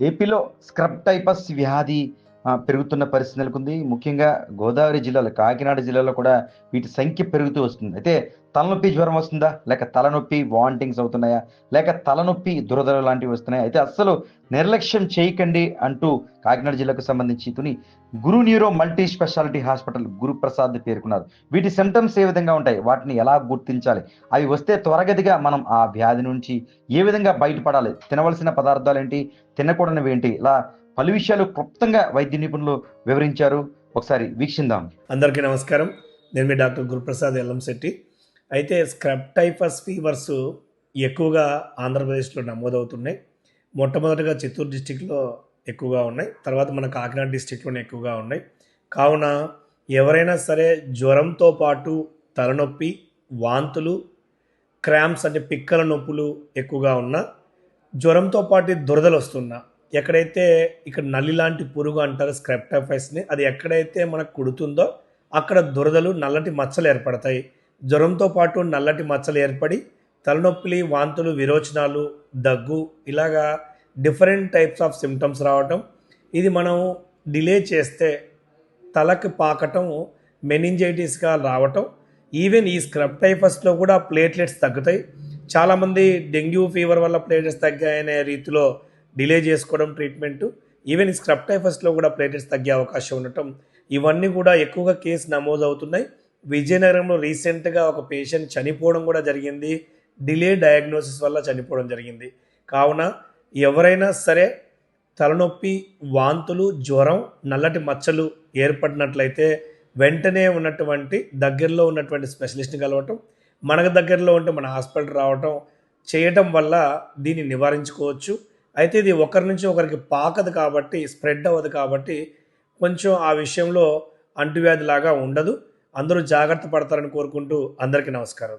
ఏపీలో scrub typhus వ్యాధి పెరుగుతున్న పరిస్థితి నెలకొంది. ముఖ్యంగా గోదావరి జిల్లాలో కాకినాడ జిల్లాలో కూడా వీటి సంఖ్య పెరుగుతూ వస్తుంది. అయితే తలనొప్పి జ్వరం వస్తుందా? లేక తలనొప్పి వామిటింగ్స్ అవుతున్నాయా? లేక తలనొప్పి దురదలు లాంటివి వస్తున్నాయా? అయితే అస్సలు నిర్లక్ష్యం చేయకండి అంటూ కాకినాడ జిల్లాకు సంబంధించి Tuni Guru neuro multi speciality hospital Guruprasad పేర్కొన్నారు. వీటి సిమ్టమ్స్ ఏ విధంగా ఉంటాయి? వాటిని ఎలా గుర్తించాలి? అవి వస్తే త్వరగతిగా మనం ఆ వ్యాధి నుంచి ఏ విధంగా బయటపడాలి? తినవలసిన పదార్థాలు ఏంటి? తినకూడనివి ఏంటి? ఇలా పలు విషయాలు క్లుప్తంగా వైద్య నిపుణులు వివరించారు. ఒకసారి వీక్షిందాం. అందరికీ నమస్కారం. నేను మీ డాక్టర్ గురుప్రసాద్ ఎల్లంశెట్టి అయితే స్క్రబ్ టైఫస్ ఫీవర్స్ ఎక్కువగా ఆంధ్రప్రదేశ్లో నమోదవుతున్నాయి. మొట్టమొదటిగా చిత్తూరు డిస్టిక్లో ఎక్కువగా ఉన్నాయి. తర్వాత మన కాకినాడ డిస్టిక్లోనే ఎక్కువగా ఉన్నాయి. కావున ఎవరైనా సరే జ్వరంతో పాటు తలనొప్పి వాంతులు క్రామ్స్ అంటే పిక్కల నొప్పులు ఎక్కువగా ఉన్నా జ్వరంతో పాటు దురదలు వస్తున్నా ఎక్కడైతే ఇక్కడ నల్లి లాంటి పురుగు అంటారు స్క్రెప్టఫైస్ని అది ఎక్కడైతే మనకు కుడుతుందో అక్కడ దురదలు నల్లటి మచ్చలు ఏర్పడతాయి. జ్వరంతో పాటు నల్లటి మచ్చలు ఏర్పడి తలనొప్పి వాంతులు విరోచనాలు దగ్గు ఇలాగా డిఫరెంట్ టైప్స్ ఆఫ్ సిమ్టమ్స్ రావటం ఇది మనం డిలే చేస్తే తలకు పాకటం మెనింజైటిస్గా రావటం ఈవెన్ ఈ స్క్రబ్ టైఫస్లో కూడా ప్లేట్లెట్స్ తగ్గుతాయి. చాలామంది డెంగ్యూ ఫీవర్ వల్ల ప్లేట్లెట్స్ తగ్గాయనే రీతిలో డిలే చేసుకోవడం ట్రీట్మెంట్ ఈవెన్ స్క్రబ్ టైఫస్లో కూడా ప్లేటెట్స్ తగ్గే అవకాశం ఉండటం. ఇవన్నీ కూడా ఎక్కువగా కేసు నమోదు అవుతున్నాయి విజయనగరంలో రీసెంట్గా ఒక పేషెంట్ చనిపోవడం కూడా జరిగింది. డిలే డయాగ్నోసిస్ వల్ల చనిపోవడం జరిగింది. కావున ఎవరైనా సరే తలనొప్పి వాంతులు జ్వరం నల్లటి మచ్చలు ఏర్పడినట్లయితే వెంటనే ఉన్నటువంటి దగ్గరలో ఉన్నటువంటి స్పెషలిస్ట్ని కలవటం మనకు దగ్గరలో ఉంటే మన హాస్పిటల్ రావటం చేయటం వల్ల దీన్ని నివారించుకోవచ్చు. అయితే ఇది ఒకరి నుంచి ఒకరికి పాకదు కాబట్టి స్ప్రెడ్ అవ్వదు కాబట్టి కొంచెం ఆ విషయంలో అంటువ్యాధిలాగా ఉండదు. అందరూ జాగ్రత్త పడతారని కోరుకుంటూ అందరికీ నమస్కారం